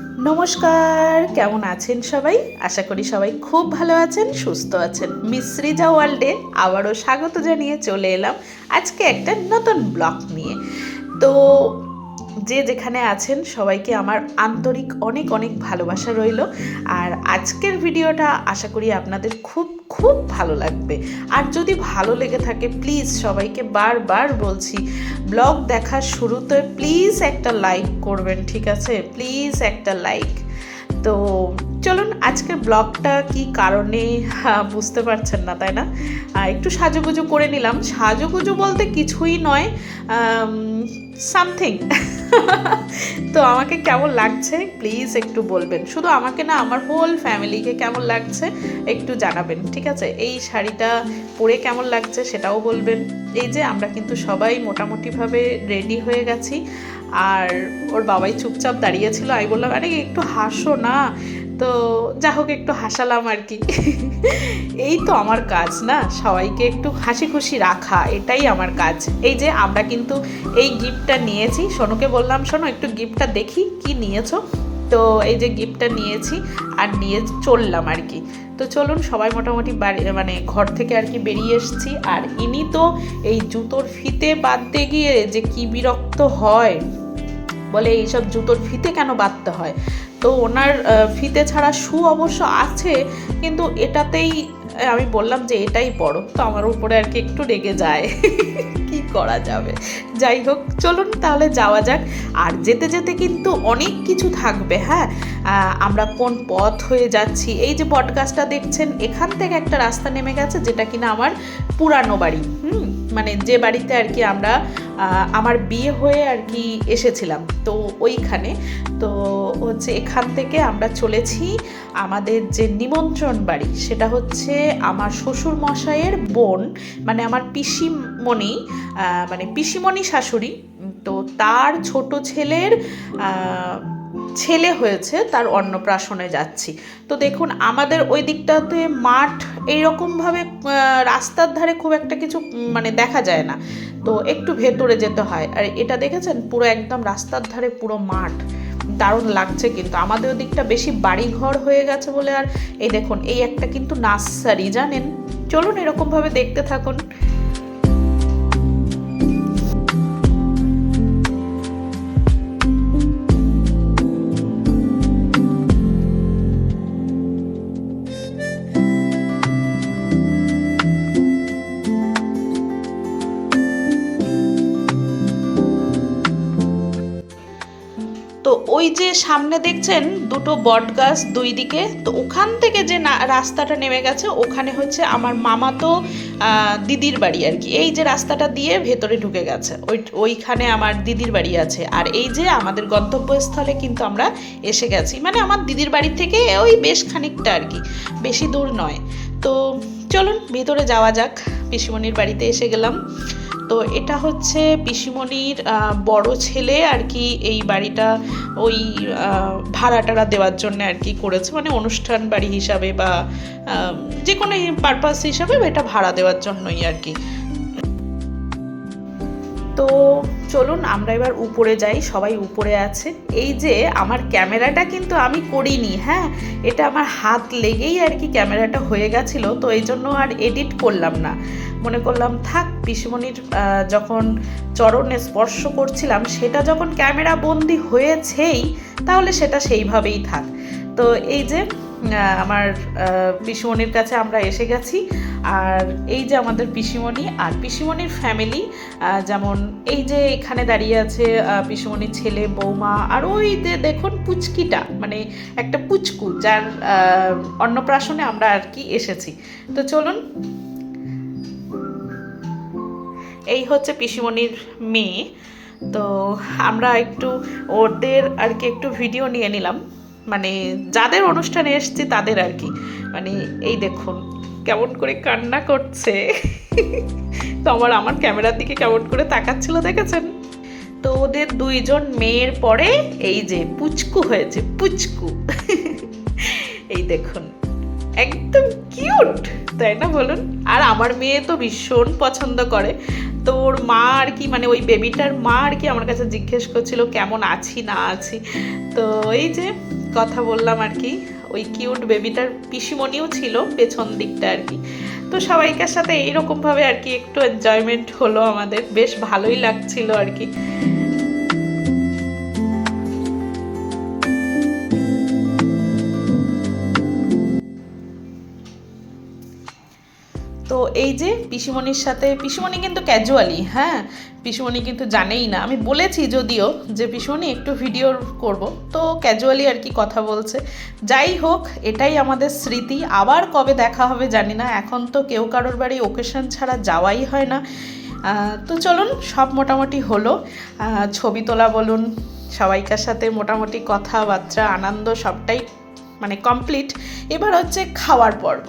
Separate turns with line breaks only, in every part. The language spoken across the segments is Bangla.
নমস্কার, কেমন আছেন সবাই? আশা করি সবাই খুব ভালো আছেন, সুস্থ আছেন। মিশ্রিজা ওয়ার্ল্ডে আবারও স্বাগত জানিয়ে চলে এলাম আজকে একটা নতুন ব্লগ নিয়ে। তো যে যেখানে আছেন, সবাইকে আমার আন্তরিক অনেক অনেক ভালোবাসা রইল। আর আজকের ভিডিওটা আশা করি আপনাদের খুব খুব ভালো লাগবে। আর যদি ভালো লেগে থাকে প্লিজ সবাইকে বারবার বলছি, ব্লগ দেখার শুরুতে প্লিজ একটা লাইক করবেন, ঠিক আছে? প্লিজ একটা লাইক তো চলুন, আজকের ব্লগটা কি কারণে? বুঝতে পারছেন না, তাই না? একটু সাজুগুজু করে নিলাম। সাজুগুজু বলতে কিছুই নয় সামথিং তো আমাকে কেমন লাগছে? প্লিজ একটু বলবেন। শুধু আমাকে না, আমার হোল ফ্যামিলিকে কেমন লাগছে একটু জানাবেন, ঠিক আছে? এই শাড়িটা পরে কেমন লাগছে সেটাও বলবেন। এই যে, আমরা কিন্তু সবাই মোটামুটিভাবে রেডি হয়ে গেছি। আর ওর বাবাই চুপচাপ দাঁড়িয়েছিল আমি বললাম, আরে, একটু হাসো না। তো যা হোক একটু হাসালাম আর কি। এই তো আমার কাজ, না? সবাইকে একটু হাসি খুশি রাখা, এটাই আমার কাজ। এই যে আমরা কিন্তু এই গিফটটা নিয়েছি। সোনুকে বললাম, শোনো, একটু গিফটটা দেখি কি নিয়েছো? তো এই যে গিফটটা নিয়েছি আর নিয়ে চললাম আর কি। তো চলুন, সবাই মোটামুটি বাড়ি মানে ঘর থেকে আর কি বেরিয়ে এসেছি। আর ইনি তো এই জুতোর ফিতে বাঁধতে গিয়ে যে কি বিরক্ত হয়, বলে এইসব জুতোর ফিতে কেন বাঁধতে হয়? তো ওনার ফিতে ছাড়া শু অবশ্য আছে, কিন্তু এটাতেই আমি বললাম যে এটাই পড়ো তো আমার উপরে আর কি একটু রেগে যায়। কি করা যাবে? যাই হোক, চলুন তাহলে যাওয়া যাক। আর যেতে যেতে কিন্তু অনেক কিছু থাকবে হ্যাঁ? আমরা কোন পথ হয়ে যাচ্ছি? এই যে বটগাছটা দেখছেন, এখান থেকে একটা রাস্তা নেমে গেছে, যেটা কিনা আমার পুরানো বাড়ি। হুম? মানে যে বাড়িতে আর কি আমরা আমার বিয়ে হয়ে আর কি এসেছিলাম, তো ওইখানে। তো হচ্ছে এখান থেকে আমরা চলেছি আমাদের যে নিমন্ত্রণ বাড়ি, সেটা হচ্ছে আমার শ্বশুর মশাইয়ের বোন মানে আমার পিসিমণি মানে পিসিমণি শাশুড়ি, তো তার ছোট ছেলের ছেলে হয়েছে, তার অন্নপ্রাশনে যাচ্ছি। তো দেখুন, আমাদের ওই দিকটাতে মাঠ এইরকমভাবে রাস্তার ধারে খুব একটা কিছু মানে দেখা যায় না। তো একটু ভেতরে যেতে হয়। আর এটা দেখেছেন? পুরো একদম রাস্তার ধারে পুরো মাঠ। দারুণ লাগছে কিন্তু। আমাদের ওদিকটা বেশি বাড়ি ঘর হয়ে গেছে বলে আর, এই দেখুন, এই একটা কিন্তু নার্সারি, জানেন? চলুন এরকমভাবে দেখতে থাকুন। ওই যে সামনে দেখছেন দুটো বট গাছ দুই দিকে তো ওখান থেকে যে রাস্তাটা নেমে গেছে ওখানে হচ্ছে আমার মামাতো আহ, দিদির বাড়ি আর কি। এই যে রাস্তাটা দিয়ে ভেতরে ঢুকে গেছে ওই ওইখানে আমার দিদির বাড়ি আছে। আর এই যে আমাদের গন্তব্যস্থলে কিন্তু আমরা এসে গেছি। মানে আমার দিদির বাড়ি থেকে ওই বেশ খানিকটা আর কি বেশি দূর নয়। তো চলুন ভেতরে যাওয়া যাক। পিসিমণির বাড়িতে এসে গেলাম। তো এটা হচ্ছে পিসিমণির বড় ছেলে আর কি এই বাড়িটা ওই ভাড়া ভাড়াটারা দেওয়ার জন্য আর কি করেছে। মানে অনুষ্ঠান বাড়ি হিসাবে বা যে কোনো পারপাস হিসাবে এটা ভাড়া দেওয়ার জন্যই আর কি। তো চলুন, আমরা এবার উপরে যাই, সবাই উপরে আছে। এই যে, আমার ক্যামেরাটা কিন্তু আমি করিনি হ্যাঁ? এটা আমার হাত লেগেই আর কি ক্যামেরাটা হয়ে গেছিল, তো এই জন্য আর এডিট করলাম না। মনে করলাম, থাক, পিসুমণির যখন চরণে স্পর্শ করছিলাম, সেটা যখন ক্যামেরা বন্দি হয়েছেই, তাহলে সেটা সেইভাবেই থাক। তো এই যে আমার পিসুমণির কাছে আমরা এসে গেছি। আর এই যে আমাদের পিসিমণি আর পিসিমণির ফ্যামিলি যেমন এই যে এখানে দাঁড়িয়ে আছে পিসিমণির ছেলে, বৌমা, আর ওই যে দেখুন পুচকিটা মানে একটা পুচকু যার অন্নপ্রাশনে আমরা আর কি এসেছি। তো চলুন, এই হচ্ছে পিসিমণির মেয়ে। তো আমরা একটু ওদের আর কি একটু ভিডিও নিয়ে নিলাম। মানে যাদের অনুষ্ঠানে এসছি তাদের আর কি। মানে এই দেখুন, কেমন করে কান্না করছে। তো আমার আমার ক্যামেরার দিকে কেমন করে তাকাচ্ছিল দেখেছেন? তো ওদের দুইজন মেয়ের পরে এই যে পুচকু হয়েছে, পুচকু। এই দেখুন, একদম কিউট, তাই না বলুন? আর আমার মেয়ে তো ভীষণ পছন্দ করে। তো ওর মা আর কি মানে ওই বেবিটার মা আর কি আমার কাছে জিজ্ঞেস করছিল, কেমন আছি, না আছি? তো এই যে কথা বললাম আর কি, ওই কিউট বেবিটার পিসিমণিও ছিল পেছন দিকটা আর কি। তো সবাইকার সাথে এইরকমভাবে আর কি একটু এনজয়মেন্ট হলো আমাদের, বেশ ভালোই লাগছিল আর কি। তো এই যে পিসিমণির সাথে, পিসিমণি কিন্তু ক্যাজুয়ালি হ্যাঁ? পিসিমণি কিন্তু জানেই না। আমি বলেছি যদিও যে পিসিমণি একটু ভিডিও করব, তো ক্যাজুয়ালি আর কি কথা বলছে। যাই হোক, এটাই আমাদের স্মৃতি। আবার কবে দেখা হবে জানি না। এখন তো কেউ কারোর বাড়ি ওকেশন ছাড়া যাওয়াই হয় না। তো চলুন, সব মোটামুটি হলো। ছবি তোলা বলুন, সবাইকার সাথে মোটামুটি কথাবার্তা, আনন্দ সবটাই মানে কমপ্লিট এবার হচ্ছে খাওয়ার পর্ব।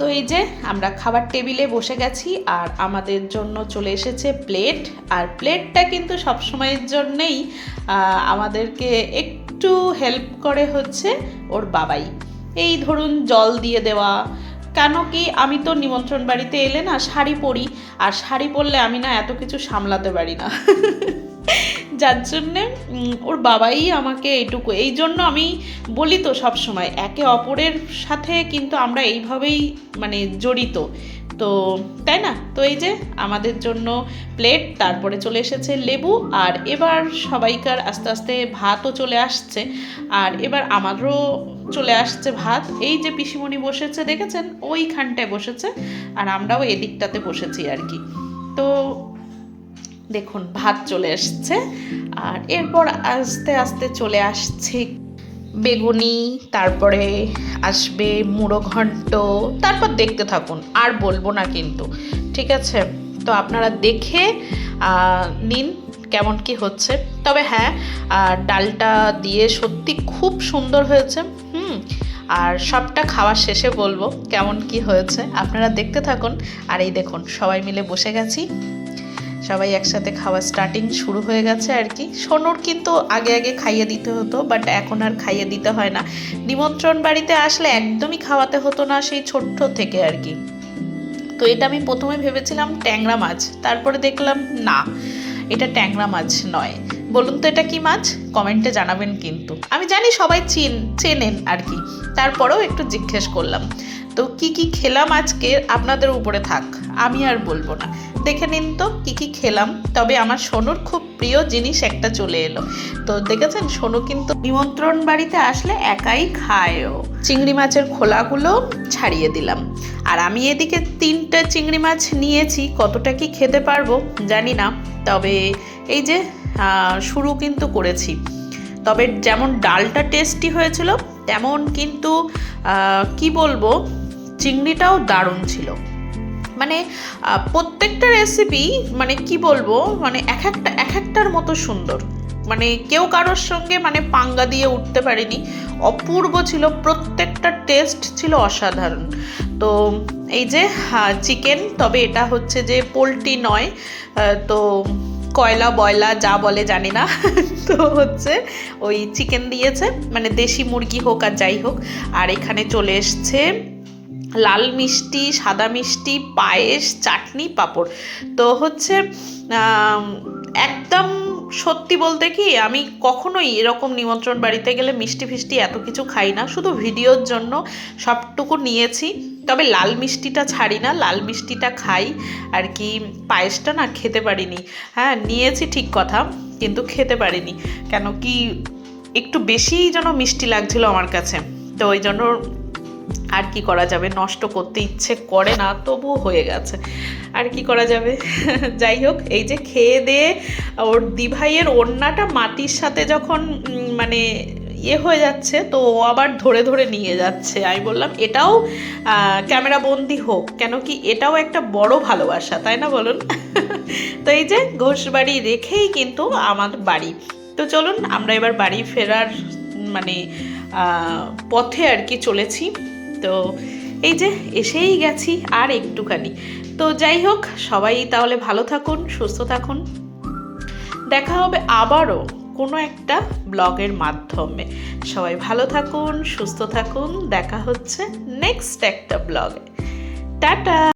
তো এই যে আমরা খাবার টেবিলে বসে গেছি আর আমাদের জন্য চলে এসেছে প্লেট। আর প্লেটটা কিন্তু সবসময়ের জন্যেই আমাদেরকে একটু হেল্প করে হচ্ছে ওর বাবাই। এই ধরুন জল দিয়ে দেওয়া, কেন কি আমি তো নিমন্ত্রণ বাড়িতে এলে না শাড়ি পরি, আর শাড়ি পরলে আমি না এত কিছু সামলাতে পারি না। যার জন্যে ওর বাবাই আমাকে এইটুকু, এই জন্য আমি বলি তো সব সময়, একে অপরের সাথে কিন্তু আমরা এইভাবেই মানে জড়িত। তো তাই না? তো এই যে আমাদের জন্য প্লেট, তারপরে চলে এসেছে লেবু, আর এবার সবাইকার আস্তে আস্তে ভাতও চলে আসছে, আর এবার আমারও চলে আসছে ভাত। এই যে পিসিমণি বসেছে, দেখেছেন? ওইখানটায় বসেছে, আর আমরাও এদিকটাতে বসেছি আর কি। তো দেখুন, ভাত চলে আসছে আর এরপর আস্তে আস্তে চলে আসছে বেগুনি, তারপরে আসবে মুড়ো ঘন্ট। তারপর দেখতে থাকুন, আর বলব না কিন্তু, ঠিক আছে? তো আপনারা দেখে নিন কেমন কি হচ্ছে। তবে হ্যাঁ ডালটা দিয়ে সত্যি খুব সুন্দর হয়েছে, হুম? আর সবটা খাওয়ার শেষে বলব কেমন কি হয়েছে। আপনারা দেখতে থাকুন, আর এই দেখুন, সবাই মিলে বসে গেছি। সবাই একসাথে খাওয়া স্টার্টিং শুরু হয়ে গেছে আর কি। সোনুর কিন্তু আগে আগে খাইয়ে দিতে হতো বাট এখন আর খাইয়ে দিতে হয় না। নিমন্ত্রণ বাড়িতে আসলে একদমই খাওয়াতে হতো না সেই ছোট্ট থেকে আর কি। তো এটা আমি প্রথমে ভেবেছিলাম ট্যাংরা মাছ, তারপরে দেখলাম না, এটা ট্যাংরা মাছ নয়। বলুন তো এটা কি মাছ? কমেন্টে জানাবেন কিন্তু। আমি জানি সবাই চিন, চেনেন আর কি। তারপরেও একটু জিজ্ঞেস করলাম। তো কি কি খেলাম আজকে আপনাদের উপরে থাক, আমি আর বলব না। দেখে নিন তো কি কি খেলাম, তবে আমার সোনুর খুব প্রিয় জিনিস একটা চলে এলো। তো দেখেছেন, সোনু কিন্তু নিমন্ত্রণ বাড়িতে আসলে একাই খায়ও। চিংড়ি মাছের খোলাগুলো ছাড়িয়ে দিলাম। আর আমি এদিকে তিনটে চিংড়ি মাছ নিয়েছি, কতটা কি খেতে পারব জানি না, তবে এই যে শুরু কিন্তু করেছি। তবে যেমন ডালটা টেস্টি হয়েছিল, তেমন কিন্তু কি বলব চিংড়িটাও দারুণ ছিল। মানে প্রত্যেকটা রেসিপি মানে কি বলব মানে এক একটা, এক একটার মতো সুন্দর। মানে কেউ কারোর সঙ্গে মানে পাঙ্গা দিয়ে উঠতে পারেনি। অপূর্ব ছিল, প্রত্যেকটা টেস্ট ছিল অসাধারণ। তো এই যে চিকেন তবে এটা হচ্ছে যে পোলট্রি নয় তো কয়লা, বয়লা, যা বলে জানি না। তো হচ্ছে, ওই চিকেন দিয়েছে মানে দেশি মুরগি হোক আর যাই হোক। আর এখানে চলে এসছে লাল মিষ্টি, সাদা মিষ্টি, পায়েস, চাটনি, পাঁপড়। তো হচ্ছে একদম সত্যি বলতে কি, আমি কখনোই এরকম নিমন্ত্রণ বাড়িতে গেলে মিষ্টি ফিষ্টি এত কিছু খাই না। শুধু ভিডিওর জন্য সবটুকু নিয়েছি। তবে লাল মিষ্টিটা ছাড়ি না, লাল মিষ্টিটা খাই। আর কি, পায়েসটা না খেতে পারিনি। হ্যাঁ নিয়েছি ঠিক কথা, কিন্তু খেতে পারিনি। কেন কি, একটু বেশিই যেন মিষ্টি লাগছিল আমার কাছে। তো ওই জন্য আর কি করা যাবে? নষ্ট করতে ইচ্ছে করে না, তবুও হয়ে গেছে। আর কি করা যাবে? যাই হোক, এই যে খেয়ে দিয়ে ওর দিভাইয়ের ওড়নাটা মাটির সাথে যখন মানে ইয়ে হয়ে যাচ্ছে, তো ও আবার ধরে ধরে নিয়ে যাচ্ছে। আমি বললাম, এটাও ক্যামেরা বন্দি হোক, কেন কি এটাও একটা বড় ভালোবাসা, তাই না বলুন? তো এই যে ঘোষ বাড়ি রেখেই কিন্তু আমার বাড়ি। তো চলুন, আমরা এবার বাড়ি ফেরার মানে পথে আর কি চলেছি। তো এই যে এসেই গেছি আর একটুখানি। তো যাই হোক, সবাই তাহলে ভালো থাকুন, সুস্থ থাকুন। দেখা হবে আবারও কোনো একটা ব্লগের মাধ্যমে। সবাই ভালো থাকুন, সুস্থ থাকুন, দেখা হচ্ছে নেক্সট একটা ব্লগে। টাটা!